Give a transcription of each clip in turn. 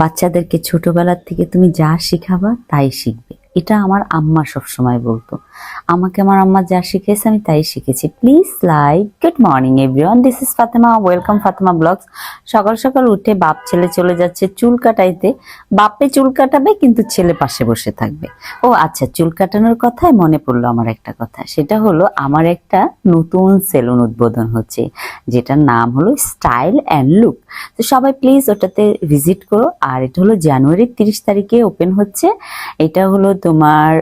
বাচ্চাদেরকে ছোটবেলার থেকে তুমি যা শিখাবা তাই শিখবে। এটা আমার আম্মা সব সময় বলতো। আমাকে আমার আম্মা যা শিখেছে আমি তাই শিখেছি। Please like good morning everyone this is Fatema welcome Fatema vlogs সকাল সকাল উঠে বাপ ছেলে চলে যাচ্ছে চুল কাটাইতে। বাপে চুল কাটাবে, কিন্তু ছেলে পাশে বসে থাকবে। ও আচ্ছা চুল কাটানোর কথায় মনে পড়ল আমার একটা কথা। সেটা হলো, আমার একটা নতুন সেলুন উদ্বোধন হচ্ছে, যেটার নাম হলো স্টাইল অ্যান্ড লুক তো সবাই প্লিজ ওটাতে ভিজিট করো। আর এটা হলো জানুয়ারির তিরিশ তারিখে ওপেন হচ্ছে। এটা হলো তোমার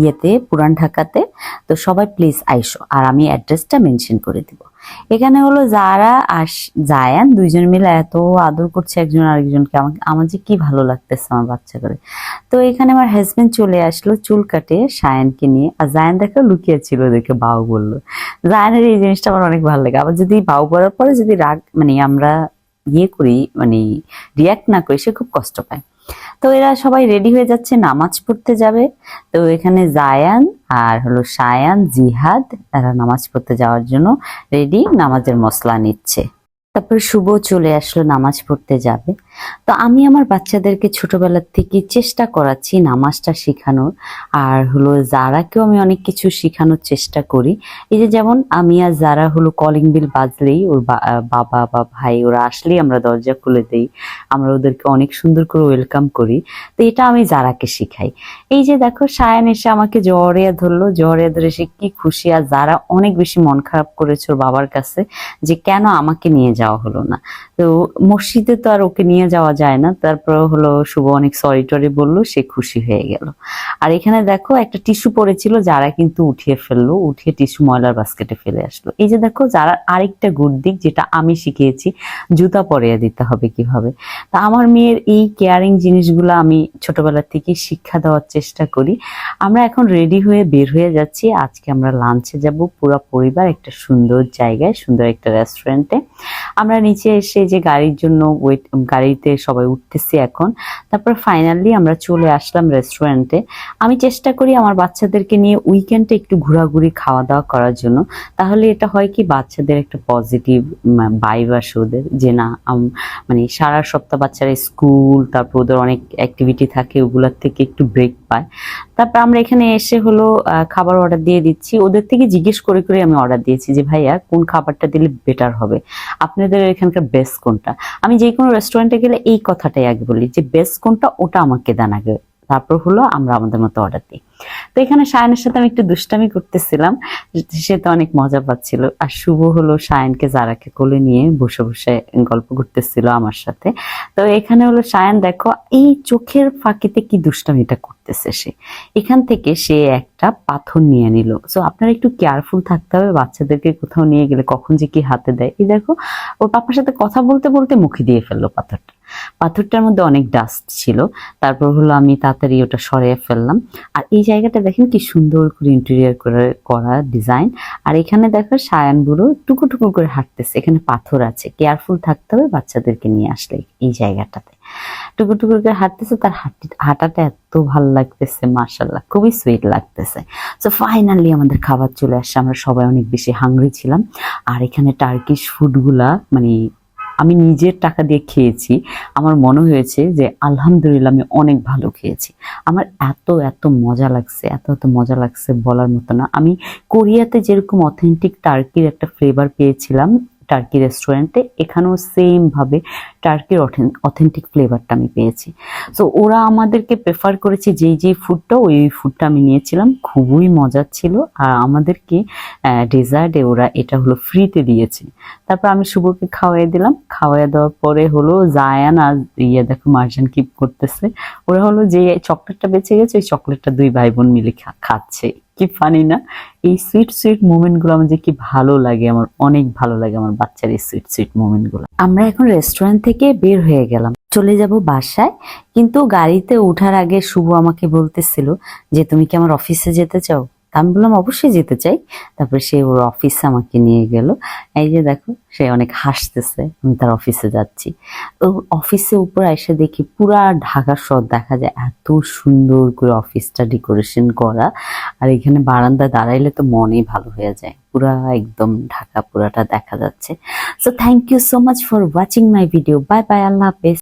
ইয়েতে, পুরান ঢাকাতে। তো সবাই প্লিজ আইসো, আর আমি অ্যাড্রেসটা মেনশন করে দিব। এখানে হলো যারা আস জায়ান দুইজন মিলে এত আদর করছে একজন আরেকজনকে, আমাকে, আমার যে কি ভালো লাগতেছে আমার বাচ্চা করে তো এখানে আমার হাজব্যান্ড চলে আসলো চুল কাটে সায়ানকে নিয়ে, আর জায়ান দেখে লুকিয়ে ছিল ওদেরকে বাউ বলল। জায়ানের এই জিনিসটা আমার অনেক ভালো লাগে। আবার যদি বাউ করার পরে যদি রাগ মানে আমরা ইয়ে করি মানে রিয়াক্ট না করি, সে খুব কষ্ট পায়। তো এরা সবাই রেডি হয়ে যাচ্ছে, নামাজ পড়তে যাবে। তো এখানে জায়ান আর হলো সায়ান, জিহাদ এরা নামাজ পড়তে যাওয়ার জন্য রেডি নামাজের মশলা নিচ্ছে। তারপর শুভ চলে আসলো, নামাজ পড়তে যাবে। তো আমি আমার বাচ্চাদেরকে ছোটবেলার থেকে চেষ্টা করাচ্ছি নামাজটা শেখানোর। আর হলো যারাকেও আমি অনেক কিছু শেখানোর চেষ্টা করি। এই যে যেমন আমি আর যারা হলো কলিং বিল বাজলেই ওর বাবা বা ভাই ওরা আসলেই আমরা দরজা খুলে দেই। আমরা ওদেরকে অনেক সুন্দর করে ওয়েলকাম করি। তো এটা আমি যারাকে শিখাই। এই যে দেখো, সায়ান এসে আমাকে জড়িয়ে ধরলো। জড়িয়ে ধরে সে কি খুশি। আর যারা অনেক বেশি মন খারাপ করেছে ওর বাবার কাছে যে কেন আমাকে নিয়ে যাওয়া হলো না। তো মসজিদে তো আর ওকে নিয়ে যাওয়া যায় না। তারপর হলো শুভ অনেক সরি টরি বলল, সে খুশি হয়ে গেল। আর এখানে দেখো একটা টিস্যু পড়েছিল, যারা কিন্তু উঠিয়ে ফেলল, উঠিয়ে টিস্যু ময়লার বাস্কেটে ফেলে আসলো। এই যে দেখো, যারা আরেকটা গুড দিক, যেটা আমি শিখিয়েছি, জুতা পরিয়ে দিতে হবে কীভাবে। তা আমার মেয়ের এই কেয়ারিং জিনিসগুলো আমি ছোটবেলা থেকে শিক্ষা দেওয়ার চেষ্টা করি। আমরা এখন রেডি হয়ে বের হয়ে যাচ্ছি। আজকে আমরা লাঞ্চে যাব। পুরো পরিবার একটা সুন্দর জায়গায়, সুন্দর একটা রেস্টুরেন্টে আমরা নিচে এসে যে গাড়ির জন্য ওয়েট গাড়িতে সবাই উঠতেছি এখন, তারপর ফাইনালি আমরা চলে আসলাম রেস্টুরেন্টে আমি চেষ্টা করি আমার বাচ্চাদেরকে নিয়ে উইকেন্ডে একটু ঘোরাঘুরি খাওয়া দাওয়া করার জন্য। তাহলে এটা হয় কি, বাচ্চাদের একটা পজিটিভ ভাইব আসে ওদের যে না মানে সারা সপ্তাহ বাচ্চারা স্কুল তারপর ওদের অনেক অ্যাক্টিভিটি থাকে, ওগুলোর থেকে একটু ব্রেক পায় তারপর আমরা এখানে এসে হলো খাবার অর্ডার দিয়ে দিচ্ছি। ওদের থেকে জিজ্ঞেস করে করে আমি অর্ডার দিয়েছি যে, ভাইয়া, কোন খাবারটা দিলে বেটার হবে? আপনাদের এখানকার বেস্ট কোনটা? আমি যে কোনো রেস্টুরেন্টে গেলে এই কথাটাই আগে বলি যে বেস্ট কোনটা? ওটা আমাকে দেন আগে। তারপর হলো আমরা আমাদের মতো অর্ডার দিই। তো এখানে সায়নের সাথে আমি একটু দুষ্টামি করতেছিলাম। সে তো অনেক মজা পাচ্ছিল। আর শুভ হলো সায়নকে জারাকে কোলে নিয়ে বসে বসে গল্প করতেছিল আমার সাথে। তো এখানে হলো সায়ন, দেখো, এই চোখের ফাঁকিতে কি দুষ্টামিটা করতেছে সে। এখান থেকে সে একটা পাথর নিয়ে নিল। সো আপনারা একটু কেয়ারফুল থাকতে হবে, বাচ্চাদেরকে কোথাও নিয়ে গেলে কখন যে কি হাতে দেয়। এই দেখো, ওর পাপার সাথে কথা বলতে বলতে মুখে দিয়ে ফেলল পাথরটা। পাথরটার মধ্যে অনেক ডাস্ট ছিল। তারপর হলো আমি তাড়াতাড়ি ওটা সরিয়ে ফেললাম। আর এই জায়গাটা দেখেন কি সুন্দর করে ইন্টেরিয়ার করে করা ডিজাইন আর এখানে দেখো সায়ান বুড়ো টুকু টুকু করে হাঁটতেছে। এখানে পাথর আছে। কেয়ারফুল থাকতে হবে বাচ্চাদেরকে নিয়ে আসলে এই জায়গাটাতে। টুকু টুকু করে হাঁটতেছে। তার হাঁটি, হাঁটাটা এত ভালো লাগতেছে মার্শাল্লাহ খুবই সুইট লাগতেছে। সো ফাইনালি আমাদের খাবার চলে আসছে। আমরা সবাই অনেক বেশি হাংরি ছিলাম। আর এখানে টার্কিশ ফুডগুলা মানে আমি নিজের টাকা দিয়ে খেয়েছি। আমার মনে হয়েছে যে, আলহামদুলিল্লাহ আমি অনেক ভালো খেয়েছি। আমার এত এত মজা লাগছে, এত এত মজা লাগছে বলার মতো না। আমি কোরিয়াতে যেরকম অথেন্টিক টার্কির একটা ফ্লেভার পেয়েছিলাম টার্কি রেস্টুরেন্টে এখানেও সেম ভাবে টার্কির অথেন্টিক ফ্লেভারটা আমি পেয়েছি। সো ওরা আমাদেরকে প্রেফার করেছে যেই যেই ফুডটা ওই ফুডটা আমি নিয়েছিলাম। খুবই মজার ছিল। আর আমাদেরকে ডেজার্টে ওরা এটা হলো ফ্রিতে দিয়েছে। তারপর আমি শুভকে খাওয়াই দিলাম। খাওয়াই দেওয়ার পরে হলো জায়ান আর ইয়ে দেখো মার্জান কিপ করতেছে। ওরা হলো যে চকলেটটা বেঁচে গেছে, ওই চকলেটটা দুই ভাই বোন মিলে খাচ্ছে। কি ফানি না? এই সুইট সুইট মোমেন্টগুলো আমার যে কি ভালো লাগে, আমার অনেক ভালো লাগে আমার বাচ্চার এই সুইট সুইট মোমেন্টগুলো। আমরা এখন রেস্টুরেন্ট থেকে বের হয়ে গেলাম। চলে যাব বাসায়, কিন্তু গাড়িতে ওঠার আগে শুভ আমাকে বলতেছিল যে, তুমি কি আমার অফিসে যেতে চাও? তা আমি বললাম, অবশ্যই যেতে চাই। তারপরে সে ওর অফিসে আমাকে নিয়ে গেল। এই যে দেখো, সে অনেক হাসতেছে, আমি তার অফিসে যাচ্ছি। তো অফিসে উপরে এসে দেখি পুরা ঢাকা শহর দেখা যায়, এত সুন্দর করে অফিসটা ডেকোরেশন করা। আর এখানে বারান্দা দাঁড়াইলে তো মনেই ভালো হয়ে যায়। পুরা একদম ঢাকা পুরাটা দেখা যাচ্ছে। So thank you so much for watching my video bye bye আল্লাহ হাফেজ।